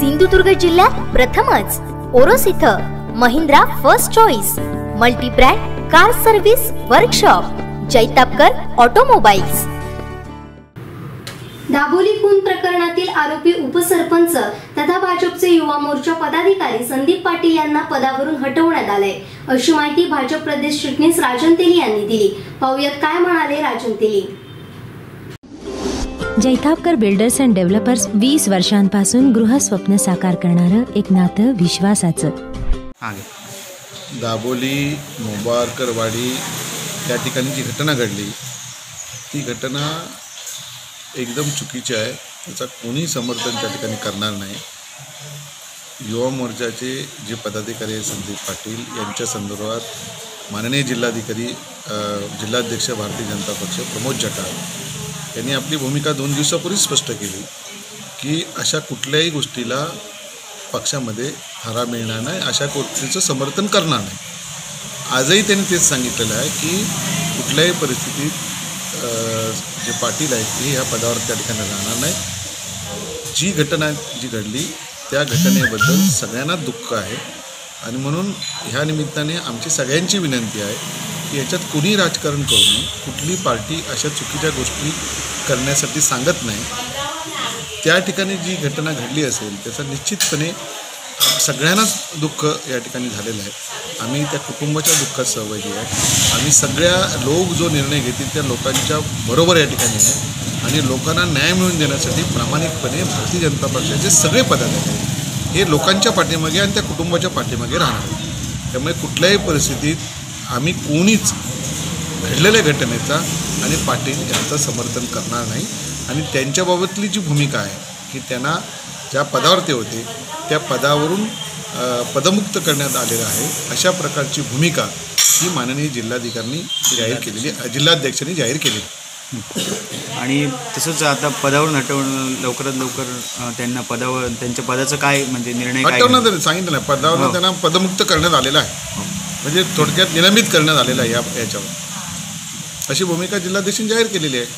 सिंधुदुर्ग जिल्ह्यात प्रथमच. ओरोस इथं Mahindra first choice multibrand car service workshop Jaitapkar automobiles. Daboli खून प्रकरणातील आरोपी उपसरपंच तथा भाजपचे युवा मोर्चा पदाधिकारी संदीप पाटील यांना पदावरून हटवण्यात आलंय. अशी माहिती भाजप प्रदेश चिटणीस राजन तेली यांनी दिली. पाहुयात काय म्हणाले Rajan Teli. Jaitapkar builders and developers वीस वर्षांपासून गृहस्वप्न साकार करणारं एक नातं विश्वासाचं. दाबोली मुबारकरवाडी या ठिकाणी जी घटना घडली ती घटना एकदम चुकीची आहे. त्याचा कोणी समर्थन त्या ठिकाणी करणार नाही. युवा मोर्चाचे जे पदाधिकारी आहे संदीप पाटील यांच्या संदर्भात माननीय जिल्हाधिकारी जिल्हाध्यक्ष भारतीय जनता पक्ष प्रमोद जटाळ त्यांनी आपली भूमिका दोन दिवसापूर्वी स्पष्ट केली की अशा कुठल्याही गोष्टीला पक्षामध्ये थारा मिळणार नाही अशा गोष्टीचं समर्थन करणार नाही. आजही त्यांनी तेच सांगितलेलं आहे की कुठल्याही परिस्थितीत जे पाटील आहेत ते ह्या पदावर त्या ठिकाणी राहणार नाही जी घटना जी घडली त्या घटनेबद्दल सगळ्यांना दुःख आहे. आणि म्हणून ह्या निमित्ताने आमची सगळ्यांची विनंती आहे की याच्यात कुणी राजकारण करू नये कुठली पार्टी अशा चुकीच्या गोष्टी करण्यासाठी सांगत नाही. त्या ठिकाणी जी घटना घडली असेल त्याचा निश्चितपणे सगळ्यांनाच दुःख या ठिकाणी झालेलं आहे. आम्ही त्या कुटुंबाच्या दुःखात सहभागी आहे. आम्ही सगळ्या लोक जो निर्णय घेतील त्या लोकांच्या बरोबर या ठिकाणी आहे. आणि लोकांना न्याय मिळवून देण्यासाठी प्रामाणिकपणे भारतीय जनता पक्षाचे सगळे पदाधिकारी हे लोकांच्या पाठीमागे आणि त्या कुटुंबाच्या पाठीमागे राहणार त्यामुळे कुठल्याही परिस्थितीत आम्ही कोणीच घडलेल्या घटनेचा आणि पाटील यांचं समर्थन करणार नाही. आणि त्यांच्याबाबतली जी भूमिका आहे की त्यांना ज्या पदावर ते होते त्या पदावरून पदमुक्त करण्यात आलेलं आहे. अशा प्रकारची भूमिका ही माननीय जिल्हाधिकाऱ्यांनी जाहीर केलेली जिल्हाध्यक्षांनी जाहीर आहे. आणि तसंच आता पदावरून हटवणं लवकरात लवकर त्यांना पदावर त्यांच्या पदाचं काय म्हणजे निर्णय आलं- सांगितलं नाही पदावरून हो. त्यांना पदमुक्त करण्यात आलेलं आहे. म्हणजे थोडक्यात निलंबित करण्यात आलेलं आहे या याच्यावर. अशी भूमिका जिल्हाध्यक्षांनी जाहीर केलेली आहे.